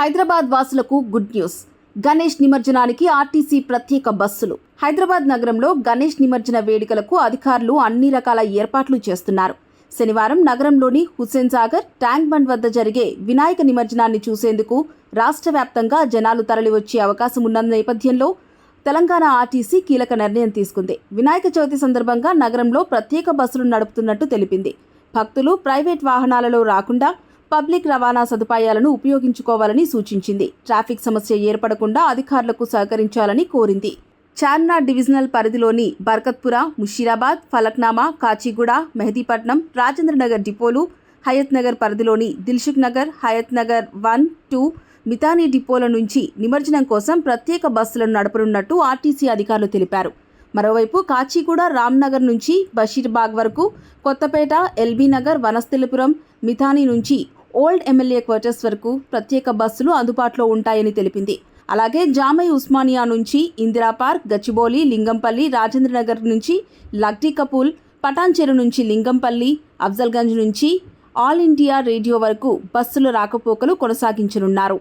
హైదరాబాద్ వాసులకు good news. Ganesh నిమజ్జనానికి RTC ప్రత్యేక బస్సులు. హైదరాబాద్ నగరంలో గణేష్ నిమజ్జన వేడుకలకు అధికారులు అన్ని రకాల ఏర్పాట్లు చేస్తున్నారు. శనివారం నగరంలోని హుస్సేన్ సాగర్ ట్యాంక్ బండ్ వద్ద జరిగే వినాయక నిమజ్జనాన్ని చూసేందుకు రాష్ట్ర వ్యాప్తంగా జనాలు తరలివచ్చే అవకాశం ఉన్న నేపథ్యంలో తెలంగాణ ఆర్టీసీ కీలక నిర్ణయం తీసుకుంది. వినాయక చవితి సందర్భంగా నగరంలో ప్రత్యేక బస్సులు నడుపుతున్నట్టు తెలిపింది. భక్తులు ప్రైవేట్ వాహనాలలో రాకుండా పబ్లిక్ రవాణా సదుపాయాలను ఉపయోగించుకోవాలని సూచించింది. ట్రాఫిక్ సమస్య ఏర్పడకుండా అధికారులకు సహకరించాలని కోరింది. చార్నార్ డివిజనల్ పరిధిలోని బర్కత్పుర ముషీరాబాద్ ఫలక్నామా కాచిగూడ మెహదీపట్నం రాజేంద్రనగర్ డిపోలు హయత్ నగర్ పరిధిలోని Dilsukhnagar Hayathnagar one two Midhani డిపోల నుంచి నిమజ్జనం కోసం ప్రత్యేక బస్సులను నడపనున్నట్టు ఆర్టీసీ అధికారులు తెలిపారు. మరోవైపు కాచిగూడ రామ్నగర్ నుంచి బషీర్బాగ్ వరకు కొత్తపేట ఎల్బీ నగర్ వనస్థలిపురం మిథానీ నుంచి ఓల్డ్ ఎమ్మెల్యే క్వార్టర్స్ వరకు ప్రత్యేక బస్సులు అందుబాటులో ఉంటాయని తెలిపింది. అలాగే జామై ఉస్మానియా నుంచి ఇందిరా పార్క్ గచ్చిబౌలి లింగంపల్లి రాజేంద్రనగర్ నుంచి లక్టీ కపూల్ పటాన్చెరు నుంచి లింగంపల్లి అఫ్జల్గంజ్ నుంచి ఆల్ ఇండియా రేడియో వరకు బస్సుల రాకపోకలు కొనసాగించనున్నారు.